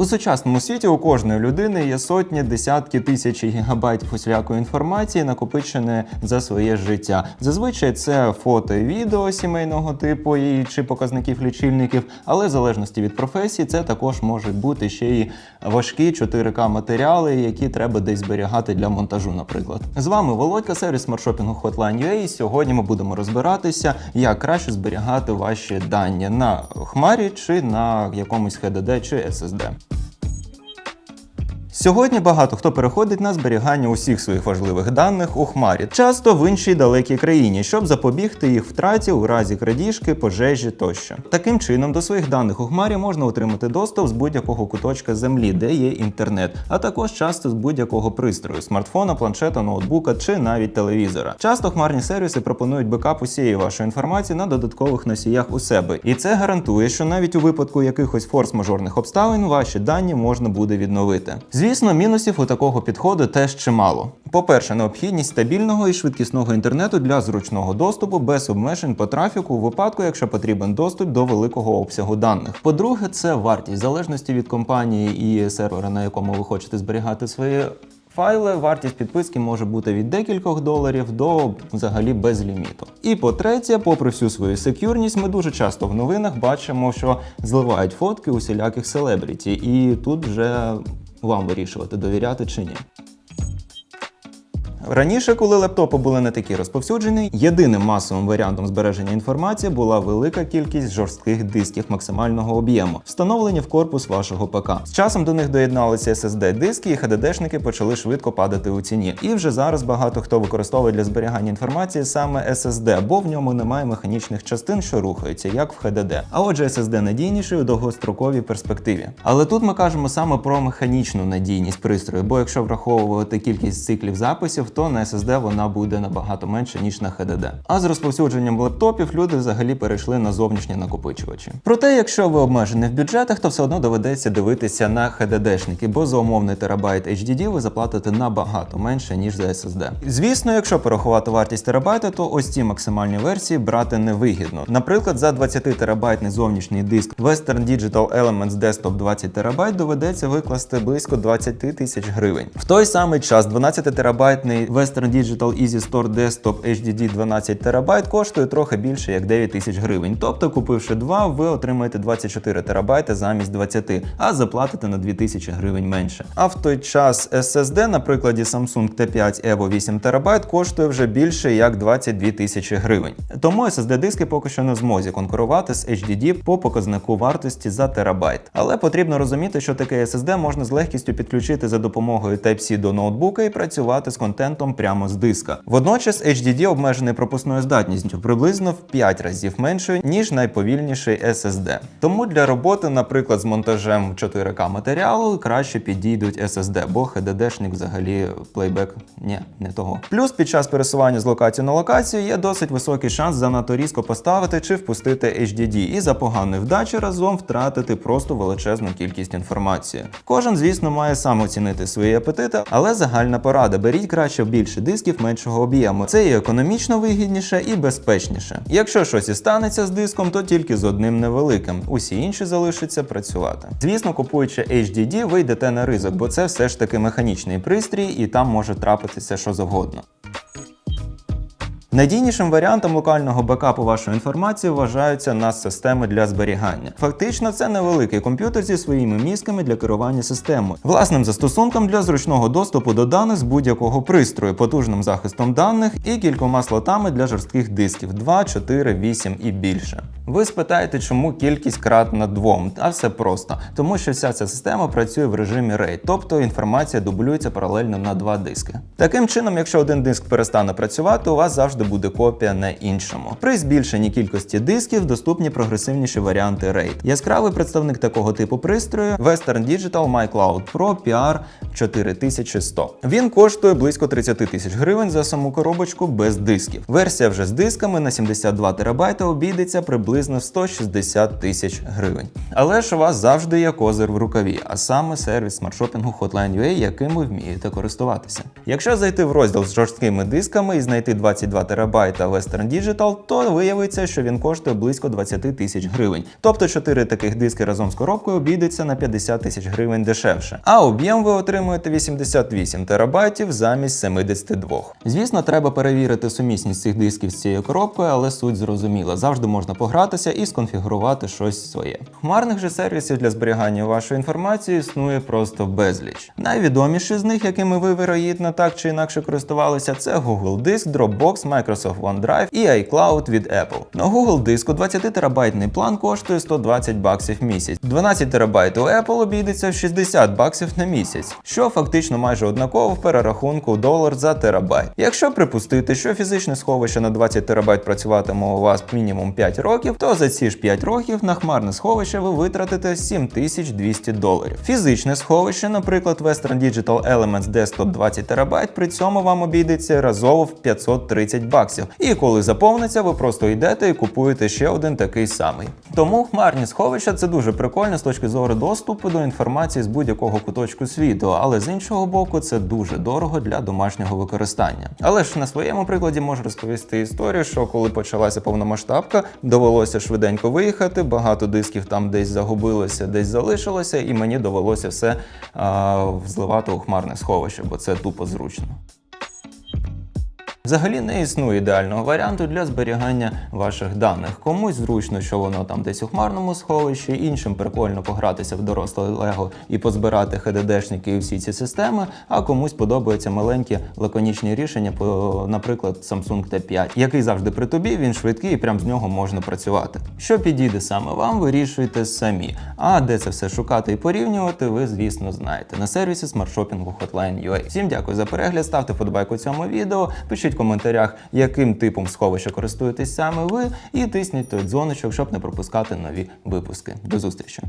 У сучасному світі у кожної людини є сотні, десятки тисячі гігабайтів усілякої інформації, накопичене за своє життя. Зазвичай це фото і відео сімейного типу і чи показників лічильників, але в залежності від професії, це також можуть бути ще й важкі 4К матеріали, які треба десь зберігати для монтажу, наприклад. З вами Володька, сервіс смартшопінгу Hotline.ua, і сьогодні ми будемо розбиратися, як краще зберігати ваші дані на хмарі чи на якомусь HDD чи SSD. Сьогодні багато хто переходить на зберігання усіх своїх важливих даних у хмарі, часто в іншій далекій країні, щоб запобігти їх втраті у разі крадіжки, пожежі тощо. Таким чином, до своїх даних у хмарі можна отримати доступ з будь-якого куточка землі, де є інтернет, а також часто з будь-якого пристрою смартфона, планшета, ноутбука чи навіть телевізора. Часто хмарні сервіси пропонують бекап усієї вашої інформації на додаткових носіях у себе, і це гарантує, що навіть у випадку якихось форс-мажорних обставин ваші дані можна буде відновити. Звісно, мінусів у такого підходу теж чимало. По-перше, необхідність стабільного і швидкісного інтернету для зручного доступу без обмежень по трафіку у випадку, якщо потрібен доступ до великого обсягу даних. По-друге, це вартість в залежності від компанії і сервера, на якому ви хочете зберігати свої. Файли, вартість підписки може бути від декількох доларів до взагалі без ліміту. І по-третє, попри всю свою секюрність, ми дуже часто в новинах бачимо, що зливають фотки усіляких селебріті, і тут вже вам вирішувати, довіряти чи ні. Раніше, коли лептопи були не такі розповсюджені, єдиним масовим варіантом збереження інформації була велика кількість жорстких дисків максимального об'єму, встановлені в корпус вашого ПК. З часом до них доєдналися SSD-диски, і HDD-шники почали швидко падати у ціні. І вже зараз багато хто використовує для зберігання інформації саме SSD, бо в ньому немає механічних частин, що рухаються, як в HDD. А отже, SSD надійніший у довгостроковій перспективі. Але тут ми кажемо саме про механічну надійність пристрою, бо якщо враховувати кількість циклів записів, то на SSD вона буде набагато менше, ніж на HDD. А з розповсюдженням лептопів люди взагалі перейшли на зовнішні накопичувачі. Проте, якщо ви обмежені в бюджетах, то все одно доведеться дивитися на HDD-шники, бо за умовний терабайт HDD ви заплатите набагато менше, ніж за SSD. Звісно, якщо порахувати вартість терабайта, то ось ці максимальні версії брати невигідно. Наприклад, за 20 терабайтний зовнішній диск Western Digital Elements Desktop 20 терабайт доведеться викласти близько 20 тисяч гривень. В той самий час 12 терабайтний Western Digital Easy Store Desktop HDD 12 ТБ коштує трохи більше як 9 тисяч гривень. Тобто, купивши два, ви отримаєте 24 ТБ замість 20, а заплатите на 2000 гривень менше. А в той час SSD на прикладі Samsung T5 Evo 8 ТБ коштує вже більше як 22 тисячі гривень. Тому SSD-диски поки що не в змозі конкурувати з HDD по показнику вартості за терабайт. Але потрібно розуміти, що таке SSD можна з легкістю підключити за допомогою Type-C до ноутбука і працювати з контентом прямо з диска. Водночас HDD обмежений пропускною здатністю приблизно в 5 разів меншою, ніж найповільніший SSD. Тому для роботи, наприклад, з монтажем 4К матеріалу краще підійдуть SSD, бо HDD-шник взагалі плейбек ні, не того. Плюс під час пересування з локації на локацію є досить високий шанс занадто різко поставити чи впустити HDD і за поганої вдачі разом втратити просто величезну кількість інформації. Кожен, звісно, має сам оцінити свої апетити, але загальна порада: беріть краще більше дисків меншого об'єму. Це і економічно вигідніше, і безпечніше. Якщо щось і станеться з диском, то тільки з одним невеликим. Усі інші залишаться працювати. Звісно, купуючи HDD, ви йдете на ризик, бо це все ж таки механічний пристрій, і там може трапитися що завгодно. Надійнішим варіантом локального бекапу вашої інформації вважаються нас системи для зберігання. Фактично, це невеликий комп'ютер зі своїми мізками для керування системою, власним застосунком для зручного доступу до даних з будь-якого пристрою, потужним захистом даних і кількома слотами для жорстких дисків 2, 4, 8 і більше. Ви спитаєте, чому кількість кратна двом, а все просто, тому що вся ця система працює в режимі RAID, тобто інформація дублюється паралельно на два диски. Таким чином, якщо один диск перестане працювати, у вас завжди буде копія на іншому. При збільшенні кількості дисків доступні прогресивніші варіанти RAID. Яскравий представник такого типу пристрою Western Digital MyCloud Pro PR 4100. Він коштує близько 30 тисяч гривень за саму коробочку без дисків. Версія вже з дисками на 72 терабайта обійдеться приблизно в 160 тисяч гривень. Але ж у вас завжди є козир в рукаві, а саме сервіс смартшопінгу Hotline.ua, яким ви вмієте користуватися. Якщо зайти в розділ з жорсткими дисками і знайти 22 терабайта Western Digital, то виявиться, що він коштує близько 20 тисяч гривень. Тобто 4 таких диски разом з коробкою обійдеться на 50 тисяч гривень дешевше. А об'єм ви отримуєте 88 терабайтів замість 72. Звісно, треба перевірити сумісність цих дисків з цією коробкою, але суть зрозуміла. Завжди можна погратися і сконфігурувати щось своє. Хмарних же сервісів для зберігання вашої інформації існує просто безліч. Найвідоміші з них, якими ви вирогідно так чи інакше користувалися, це Google Диск, Dropbox, Microsoft OneDrive і iCloud від Apple. На Google диску 20 терабайтний план коштує 120 баксів в місяць. 12 терабайт у Apple обійдеться в 60 баксів на місяць, що фактично майже однаково в перерахунку долар за терабайт. Якщо припустити, що фізичне сховище на 20 терабайт працюватиме у вас мінімум 5 років, то за ці ж 5 років на хмарне сховище ви витратите 7200 доларів. Фізичне сховище, наприклад, Western Digital Elements Desktop 20 терабайт, при цьому вам обійдеться разово в 530 баксів. І коли заповниться, ви просто йдете і купуєте ще один такий самий. Тому хмарні сховища це дуже прикольно з точки зору доступу до інформації з будь-якого куточку світу, але з іншого боку, це дуже дорого для домашнього використання. Але ж на своєму прикладі можу розповісти історію, що коли почалася повномасштабка, довелося швиденько виїхати. Багато дисків там десь загубилося, десь залишилося, і мені довелося все а, зливати у хмарне сховище, бо це тупо зручно. Взагалі не існує ідеального варіанту для зберігання ваших даних. Комусь зручно, що воно там десь у хмарному сховищі, іншим прикольно погратися в доросле Лего і позбирати HDD-шники і всі ці системи, а комусь подобаються маленькі лаконічні рішення, по, наприклад, Samsung T5, який завжди при тобі, він швидкий і прям з нього можна працювати. Що підійде саме вам, вирішуйте самі. А де це все шукати і порівнювати, ви, звісно, знаєте. На сервісі смартшопінгу Hotline.ua. Всім дякую за перегляд, ставте подобайку цьому відео, пишіть коментарях, яким типом сховища користуєтесь саме ви, і тисніть той дзвоночок, щоб не пропускати нові випуски. До зустрічі!